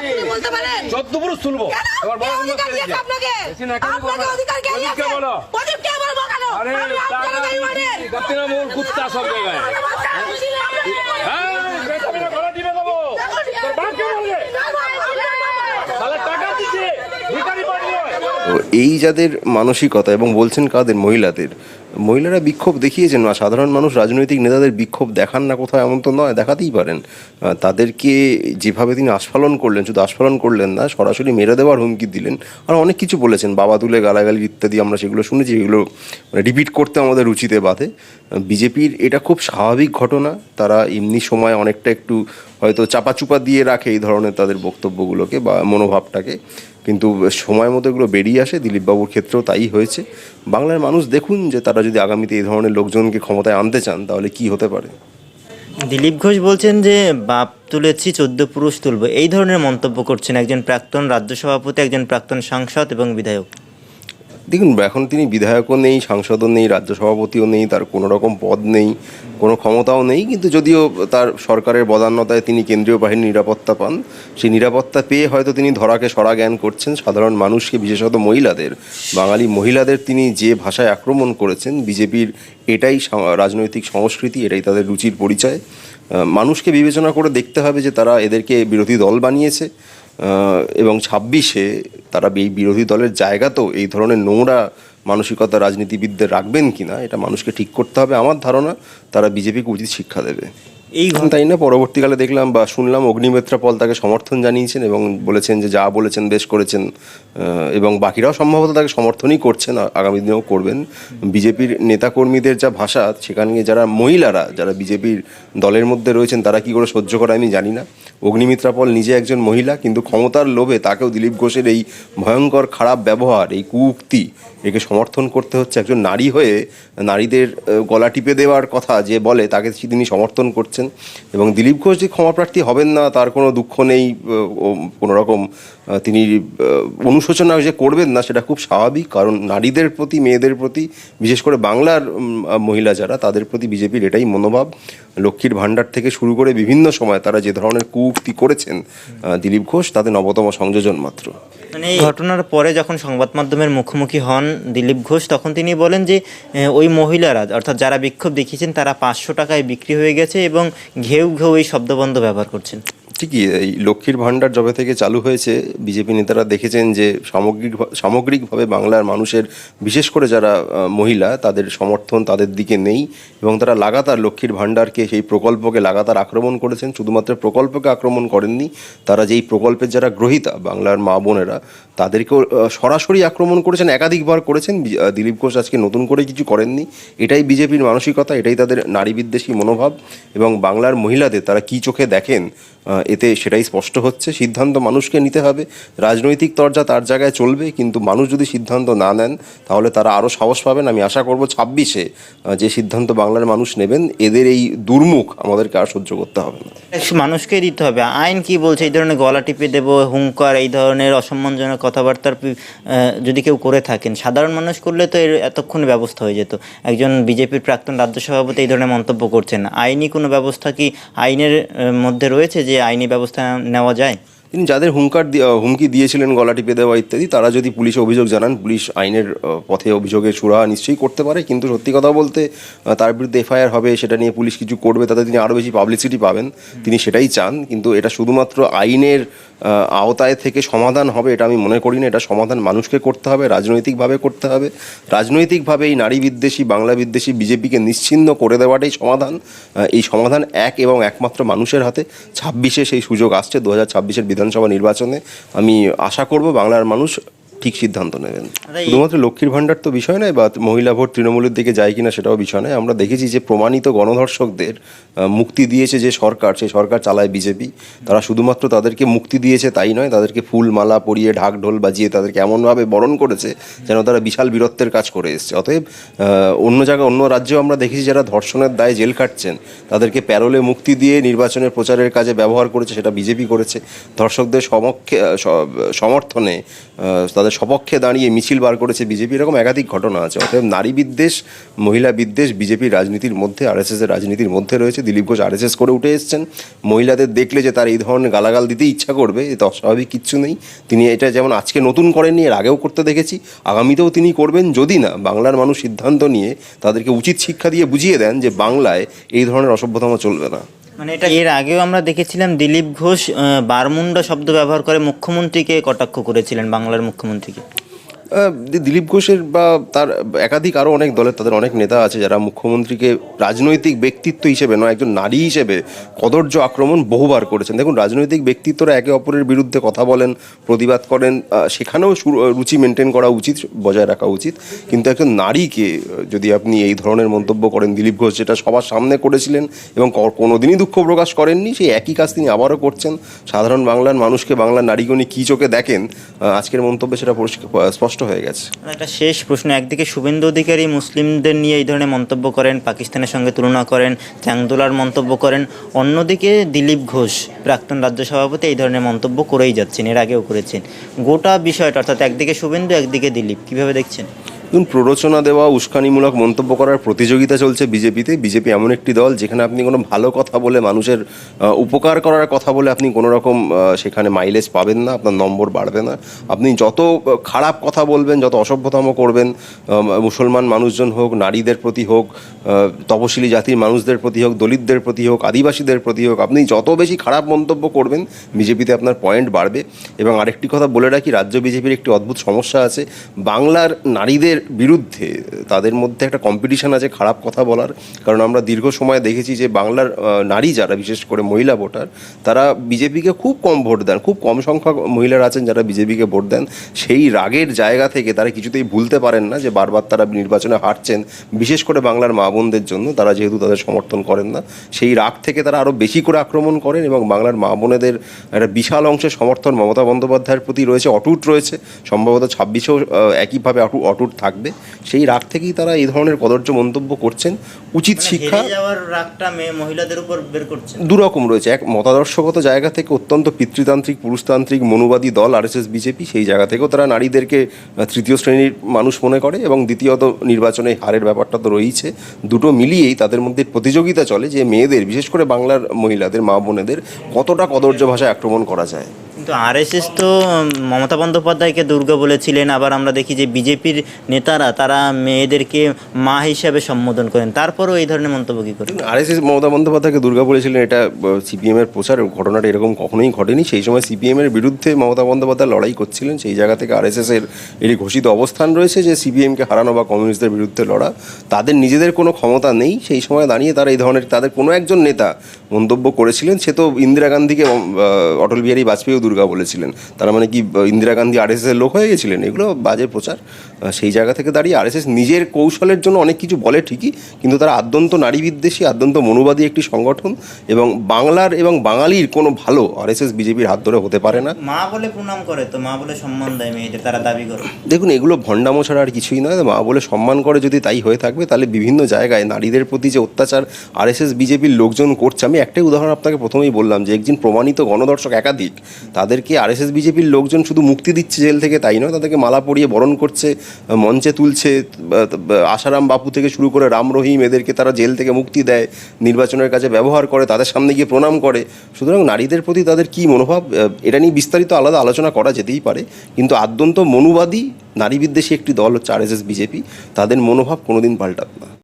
আপনি বলতে পারেন? চোদ্দ পুরুষ তুলবো। এবার কে অধিকার দিয়েছে আপনাকে? বেশি নাকামি করবে আপনাকে অধিকার কে দিয়েছে? বলো। প্রদীপকে বলব কেন? আরে টাকা মানে- কুত্তা সব জায়গায়। হ্যাঁ বেতনের গলা টিপে দেবো। তোর বলবে তাহলে টাকা দিচ্ছে ভিখারি বাড়ি নয় তো এই যাদের মানসিকতা এবং বলছেন কাদের? মহিলাদের। মহিলারা বিক্ষোভ দেখিয়েছেন না সাধারণ মানুষ, রাজনৈতিক নেতাদের বিক্ষোভ দেখান না কোথাও এমন তো নয়, দেখাতেই পারেন। তাদেরকে যেভাবে তিনি আস্ফালন করলেন, শুধু আস্ফালন করলেন না, সরাসরি মেরে দেওয়ার হুমকি দিলেন। আর অনেক কিছু বলেছেন, বাবা তুলে গালাগালি ইত্যাদি আমরা সেগুলো শুনেছি, এগুলো রিপিট করতে আমাদের রুচিতে বাধে। বিজেপির এটা খুব স্বাভাবিক ঘটনা, তারা এমনি সময় অনেকটা একটু হয়তো চাপাচুপা দিয়ে রাখে এই ধরনের তাদের বক্তব্যগুলোকে বা মনোভাবটাকে। কিন্তু সময় মতো এগুলো বেরিয়ে আসে, দিলীপবাবুর ক্ষেত্রেও তাই হয়েছে। বাংলার মানুষ দেখুন যে তারা যদি আগামীতে এই ধরনের লোকজনকে ক্ষমতায় আনতে চান, তাহলে কি হতে পারে? দিলীপ ঘোষ বলছেন যে, বাপ তুলেছি, চোদ্দ পুরুষ তুলব। এই ধরনের মন্তব্য করছেন একজন প্রাক্তন রাজ্য সভাপতি, একজন প্রাক্তন সাংসদ এবং বিধায়ক। দেখুন, এখন তিনি বিধায়কও নেই, সাংসদও নেই, রাজ্য সভাপতিও নেই, তার কোনো রকম পদ নেই, কোনো ক্ষমতাও নেই, কিন্তু যদিও তার সরকারের বদান্যতায় তিনি কেন্দ্রীয় বাহিনীর নিরাপত্তা পান, সেই নিরাপত্তা পেয়ে হয়তো তিনি ধরাকে সরা জ্ঞান করছেন। সাধারণ মানুষকে, বিশেষত মহিলাদের, বাঙালি মহিলাদের তিনি যে ভাষায় আক্রমণ করেছেন, বিজেপির এটাই রাজনৈতিক সংস্কৃতি, এটাই তাদের রুচির পরিচয়। মানুষকে বিবেচনা করে দেখতে হবে যে তারা এদেরকে বিরোধী দল বানিয়েছে। এবং ছাব্বিশে তারা এই বিরোধী দলের জায়গা তো এই ধরনের নোংরা মানসিকতা রাজনীতিবিদদের রাখবেন কিনা, এটা মানুষকে ঠিক করতে হবে। আমার ধারণা তারা বিজেপিকে উচিত শিক্ষা দেবে। এই তাই না? পরবর্তীকালে দেখলাম বা শুনলাম অগ্নিমিত্রা পল তাকে সমর্থন জানিয়েছেন এবং বলেছেন যে যা বলেছেন বেশ করেছেন এবং বাকিরাও সম্ভবত তাকে সমর্থনই করছেন আগামী দিনেও করবেন। বিজেপির নেতাকর্মীদের যা ভাষা, সেখানে যারা মহিলারা, যারা বিজেপির দলের মধ্যে রয়েছেন, তারা কি করে সহ্য করে আমি জানি না। অগ্নিমিত্রা পল নিজে একজন মহিলা, কিন্তু ক্ষমতার লোভে তাকেও দিলীপ ঘোষের এই ভয়ঙ্কর খারাপ ব্যবহার, এই কুউক্তি, একে সমর্থন করতে হচ্ছে একজন নারী হয়ে, নারীদের গলা টিপে দেওয়ার কথা যে বলে, তাকে তিনি সমর্থন করছেন। এবং দিলীপ ঘোষ যে ক্ষমাপ্রার্থী হবেন না, তার কোনো দুঃখ নেই কোনো রকম তিনি অনুশোচনা যে করবেন না সেটা খুব স্বাভাবিক, কারণ নারীদের প্রতি, মেয়েদের প্রতি, বিশেষ করে বাংলার মহিলা যারা, তাদের প্রতি বিজেপির এটাই মনোভাব। লক্ষ্মীর ভাণ্ডার থেকে শুরু করে বিভিন্ন সময় তারা যে ধরনের কুউক্তি করেছেন দিলীপ ঘোষ তাদের নবতম সংযোজন মাত্র। মানে এই ঘটনার পরে যখন সংবাদ মাধ্যমের মুখোমুখি হন দিলীপ ঘোষ, তখন তিনি বলেন যে ওই মহিলারা, অর্থাৎ যারা বিক্ষোভ দেখিয়েছেন, তারা পাঁচশো টাকায় বিক্রি হয়ে গেছে এবং ঘেউ ঘেউ এই শব্দবন্ধ ব্যবহার করছেন। ঠিকই, এই লক্ষ্মীর ভাণ্ডার যবে থেকে চালু হয়েছে, বিজেপি নেতারা দেখেছেন যে সামগ্রিক সামগ্রিকভাবে বাংলার মানুষের, বিশেষ করে যারা মহিলা, তাদের সমর্থন তাদের দিকে নেই এবং তারা লাগাতার লক্ষ্মীর ভাণ্ডারকে, সেই প্রকল্পকে লাগাতার আক্রমণ করেছেন। শুধুমাত্র প্রকল্পকে আক্রমণ করেননি, তারা যেই প্রকল্পের যারা গ্রহীতা, বাংলার মা বোনেরা তাদেরকেও সরাসরি আক্রমণ করেছেন, একাধিকবার করেছেন। দিলীপ ঘোষ আজকে নতুন করে কিছু করেননি। এটাই বিজেপির মানসিকতা, এটাই তাদের নারী বিদ্বেষী মনোভাব এবং বাংলার মহিলাদের তারা কি চোখে দেখেন এতে সেটাই স্পষ্ট হচ্ছে। সিদ্ধান্ত মানুষকে নিতে হবে। রাজনৈতিক তরজা তার জায়গায় চলবে, কিন্তু মানুষ যদি সিদ্ধান্ত না নেন, তাহলে তারা আরও সাহস পাবেন। আমি আশা করব ছাব্বিশে যে সিদ্ধান্ত বাংলার মানুষ নেবেন, এদের এই দুর্মুখ আমাদেরকে আর সহ্য করতে হবে না। মানুষকে দিতে হবে। আইন কি বলছে? এই ধরনের গলা টিপে দেবো, হুঙ্কার, এই ধরনের অসম্মানজনক কথাবার্তার যদি কেউ করে থাকেন, সাধারণ মানুষ করলে তো এর এতক্ষণ ব্যবস্থা হয়ে যেত। একজন বিজেপির প্রাক্তন রাজ্য সভাপতি এই ধরনের মন্তব্য করছেন। আইনি কোনো ব্যবস্থা কি আইনের মধ্যে রয়েছে যে আইনি ব্যবস্থা নেওয়া যায়? তিনি যাদের হুঙ্কার হুমকি দিয়েছিলেন গলা টিপে দেওয়া ইত্যাদি তারা যদি পুলিশে অভিযোগ জানান পুলিশ আইনের পথে অভিযোগের সুরাহা নিশ্চয়ই করতে পারে। কিন্তু সত্যি কথা বলতে তার বিরুদ্ধে এফআইআর হবে সেটা নিয়ে পুলিশ কিছু করবে তাতে তিনি আরও বেশি পাবলিসিটি পাবেন। তিনি সেটাই চান কিন্তু এটা শুধুমাত্র আইনের আওতায় থেকে সমাধান হবে এটা আমি মনে করি না। এটা সমাধান মানুষকে করতে হবে রাজনৈতিকভাবে করতে হবে। রাজনৈতিকভাবে এই নারী বিদ্বেষী বাংলা বিদ্বেষী বিজেপিকে নিশ্চিন্ন করে দেওয়াটাই সমাধান। এই সমাধান এক এবং একমাত্র মানুষের হাতে। ছাব্বিশে সেই সুযোগ আসছে দু হাজার ছাব্বিশের বিধানসভা নির্বাচনে আমি আশা করব বাংলার মানুষ ঠিক সিদ্ধান্ত নেবেন। শুধুমাত্র লক্ষ্মীর ভাণ্ডার তো বিষয় নয় বা মহিলা ভোট তৃণমূলের দিকে যায় কিনা সেটাও বিষয় নয়। আমরা দেখেছি যে প্রমাণিত গণধর্ষকদের মুক্তি দিয়েছে যে সরকার সেই সরকার চালায় বিজেপি। তারা শুধুমাত্র তাদেরকে মুক্তি দিয়েছে তাই নয় তাদেরকে ফুল মালা পরিয়ে ঢাক ঢোল বাজিয়ে তাদেরকে এমনভাবে বরণ করেছে যেন তারা বিশাল বীরত্বের কাজ করে এসছে। অতএব অন্য জায়গায় অন্য রাজ্যেও আমরা দেখেছি যারা ধর্ষণের দায়ে জেল কাটছেন তাদেরকে প্যারোলে মুক্তি দিয়ে নির্বাচনের প্রচারের কাজে ব্যবহার করেছে সেটা বিজেপি করেছে। ধর্ষকদের সমক্ষে সমর্থনে তাদের তাদের সপক্ষে দাঁড়িয়ে মিছিল বার করেছে বিজেপি। এরকম একাধিক ঘটনা আছে। অতএব নারী বিদ্বেষ, মহিলা বিদ্বেষ বিজেপির রাজনীতির মধ্যে আরএসএস এর রাজনীতির মধ্যে রয়েছে। দিলীপ ঘোষ আরএসএস করে উঠে এসেছেন। মহিলাদের দেখলে যে তার এই ধরনের গালাগাল দিতে ইচ্ছা করবে এতে অস্বাভাবিক কিচ্ছু নেই। তিনি এটা যেমন আজকে নতুন করেননি, এর আগেও করতে দেখেছি। আগামীতেও তিনি করবেন, যদি না, বাংলার মানুষ সিদ্ধান্ত নিয়ে তাদেরকে উচিত শিক্ষা দিয়ে বুঝিয়ে দেন যে বাংলায় এই ধরনের অসভ্যতম চলবে না। মানে এটা এর আগেও আমরা দেখেছিলাম দিলীপ ঘোষ বারমুন্ডা শব্দ ব্যবহার করে মুখ্যমন্ত্রীকে কটাক্ষ করেছিলেন বাংলার মুখ্যমন্ত্রীকে। দিলীপ ঘোষের বা তার একাধিক আরও অনেক দলের, তাদের অনেক নেতা আছে যারা মুখ্যমন্ত্রীকে রাজনৈতিক ব্যক্তিত্ব হিসেবে নয়, একজন নারী হিসেবে কদর্য আক্রমণ বহুবার করেছেন। দেখুন, রাজনৈতিক ব্যক্তিত্বরা একে অপরের বিরুদ্ধে কথা বলেন, প্রতিবাদ করেন সেখানেও রুচি মেনটেন করা উচিত, বজায় রাখা উচিত। কিন্তু একজন নারীকে, যদি আপনি এই ধরনের মন্তব্য করেন, দিলীপ ঘোষ যেটা সবার সামনে করেছিলেন এবং কোনোদিনই দুঃখ প্রকাশ করেননি, সেই একই কাজ তিনি আবারও করছেন। সাধারণ বাংলার মানুষকে, বাংলার নারীগণী কী চোখে দেখেন? আজকের মন্তব্যে সেটা পরিষ্কার স্পষ্ট হয়ে গেছে। একটা শেষ প্রশ্ন, একদিকে শুভেন্দু অধিকারী মুসলিমদের নিয়ে এই ধরনের মন্তব্য করেন, পাকিস্তানের সঙ্গে তুলনা করেন, চ্যাংদোলার মন্তব্য করেন, অন্যদিকে দিলীপ ঘোষ, প্রাক্তন রাজ্য সভাপতি এই ধরনের মন্তব্য করেই যাচ্ছেন, এর আগেও করেছেন। গোটা বিষয়টা, অর্থাৎ একদিকে শুভেন্দু, একদিকে দিলীপ, কীভাবে দেখছেন? দেখুন প্ররোচনা দেওয়া, উস্কানিমূলক মন্তব্য করার প্রতিযোগিতা চলছে বিজেপিতে। বিজেপি এমন একটি দল যেখানে আপনি কোনো ভালো কথা বলে মানুষের উপকার করার কথা বলে আপনি কোনো রকম সেখানে মাইলেজ পাবেন না, আপনার নম্বর বাড়বে না। আপনি যত খারাপ কথা বলবেন, যত অসভ্যতম করবেন মুসলমান মানুষজন হোক, নারীদের প্রতি হোক তপশিলি জাতির মানুষদের প্রতি হোক, দলিতদের প্রতি হোক, আদিবাসীদের প্রতি হোক, আপনি যত বেশি খারাপ মন্তব্য করবেন, বিজেপিতে আপনার পয়েন্ট বাড়বে। এবং আরেকটি কথা বলে রাখি, রাজ্য বিজেপির একটি অদ্ভুত সমস্যা আছে। বাংলার নারীদের বিরুদ্ধে, তাদের মধ্যে একটা কম্পিটিশন আছে খারাপ কথা বলার। কারণ আমরা দীর্ঘ সময় দেখেছি যে বাংলার নারী যারা, বিশেষ করে মহিলা ভোটার, তারা বিজেপিকে খুব কম ভোট দেন, খুব কম সংখ্যক মহিলারা আছেন যারা বিজেপিকে ভোট দেন। সেই রাগের জায়গা থেকে তারা কিছুতেই ভুলতে পারেন না যে বারবার তারা নির্বাচনে হারছেন। বিশেষ করে বাংলার মা বোনদের জন্য, তারা যেহেতু তাদের সমর্থন করেন না, সেই রাগ থেকে তারা আরও বেশি করে আক্রমণ করেন এবং বাংলার মা বোনেদের একটা বিশাল অংশের সমর্থন মমতা বন্দ্যোপাধ্যায়ের প্রতি রয়েছে, অটুট রয়েছে। সম্ভবত ছাব্বিশেও একইভাবে অটুট অটুট থাকবে সেই রাগ থেকেই তারা এই ধরনের কদর্য মন্তব্য করছেন। উচিত শিক্ষা হেরে যাওয়ার রাগটা মেয়ে মহিলাদের উপর বের করছেন দুরকম রয়েছে। এক মতাদর্শগত জায়গা থেকে অত্যন্ত পিতৃতান্ত্রিক পুরুষতান্ত্রিক মনুবাদী দল আরএসএস বিজেপি সেই জায়গা থেকেও তারা নারীদেরকে তৃতীয় শ্রেণির মানুষ মনে করে এবং দ্বিতীয়ত নির্বাচনে হারের ব্যাপারটা তো রয়েছে দুটো মিলিয়েই তাদের মধ্যে প্রতিযোগিতা চলে যে মেয়েদের বিশেষ করে বাংলার মহিলাদের মা বোনেদের কতটা কদর্য ভাষায় আক্রমণ করা যায়। কিন্তু আরএসএস তো মমতা বন্দ্যোপাধ্যায়কে দুর্গা বলেছিলেন। আবার আমরা দেখি যে বিজেপির নেতারা, তারা মেয়েদেরকে মা হিসাবে সম্বোধন করেন। তারপরেও এই ধরনের মন্তব্য কী করেন আরএসএস মমতা বন্দ্যোপাধ্যায়কে দুর্গা বলেছিলেন, এটা সিপিএমের প্রচার, ঘটনাটা এরকম কখনোই ঘটেনি। সেই সময় সিপিএমের বিরুদ্ধে মমতা বন্দ্যোপাধ্যায় লড়াই করছিলেন। সেই জায়গা থেকে আরএসএস এর ঘোষিত অবস্থান রয়েছে যে সিপিএমকে হারানো বা কমিউনিস্টদের বিরুদ্ধে লড়া, তাদের নিজেদের কোনো ক্ষমতা নেই। সেই সময় দাঁড়িয়ে তারা এই ধরনের, তাদের কোনো একজন নেতা মন্তব্য করেছিলেন। সে তো ইন্দিরা গান্ধীকে অটল বিহারী বাজপেয়ীও দুর্গা বলেছিলেন। তারা মানে কি ইন্দিরা গান্ধী আরএসএস এর লোক হয়ে গেছিলেন? এগুলো বাজে প্রচার। সেই জায়গা থেকে দাঁড়িয়ে আরএসএস নিজের কৌশলের জন্য অনেক কিছু বলে ঠিকই কিন্তু তারা আদ্যন্ত নারী বিদ্বেষী আদ্যন্ত মনুবাদী একটি সংগঠন এবং বাংলার এবং বাঙালির কোনো ভালো আরএসএস বিজেপির হাত ধরে হতে পারে না। মা বলে প্রণাম করে তো মা বলে সম্মান দেয় মেয়েদের তারা দাবি করে। দেখুন এগুলো ভণ্ডামো ছাড়া আর কিছুই নয়। মা বলে সম্মান করে যদি তাই হয়ে থাকবে তাহলে বিভিন্ন জায়গায় নারীদের প্রতি যে অত্যাচার আরএসএস বিজেপির লোকজন করছে আমি একটাই উদাহরণ আপনাকে প্রথমেই বললাম যে একদিন প্রমাণিত গণদর্শক একাধিক তাদেরকে আরএসএস বিজেপির লোকজন শুধু মুক্তি দিচ্ছে জেল থেকে, তাই নয়, তাদেরকে মালা পরিয়ে বরণ করছে মঞ্চে তুলছে আশারাম বাপু থেকে শুরু করে রাম রহিম এদেরকে তারা জেল থেকে মুক্তি দেয়, নির্বাচনের কাজে ব্যবহার করে, তাদের সামনে গিয়ে প্রণাম করে। সুতরাং নারীদের প্রতি তাদের কী মনোভাব? এটা নিয়ে বিস্তারিত আলাদা আলোচনা করা যেতেই পারে, কিন্তু আদ্যন্ত মনুবাদী নারী বিদ্বেষী একটি দল হচ্ছে আরএসএস বিজেপি, তাদের মনোভাব কোনোদিন পাল্টাবে না।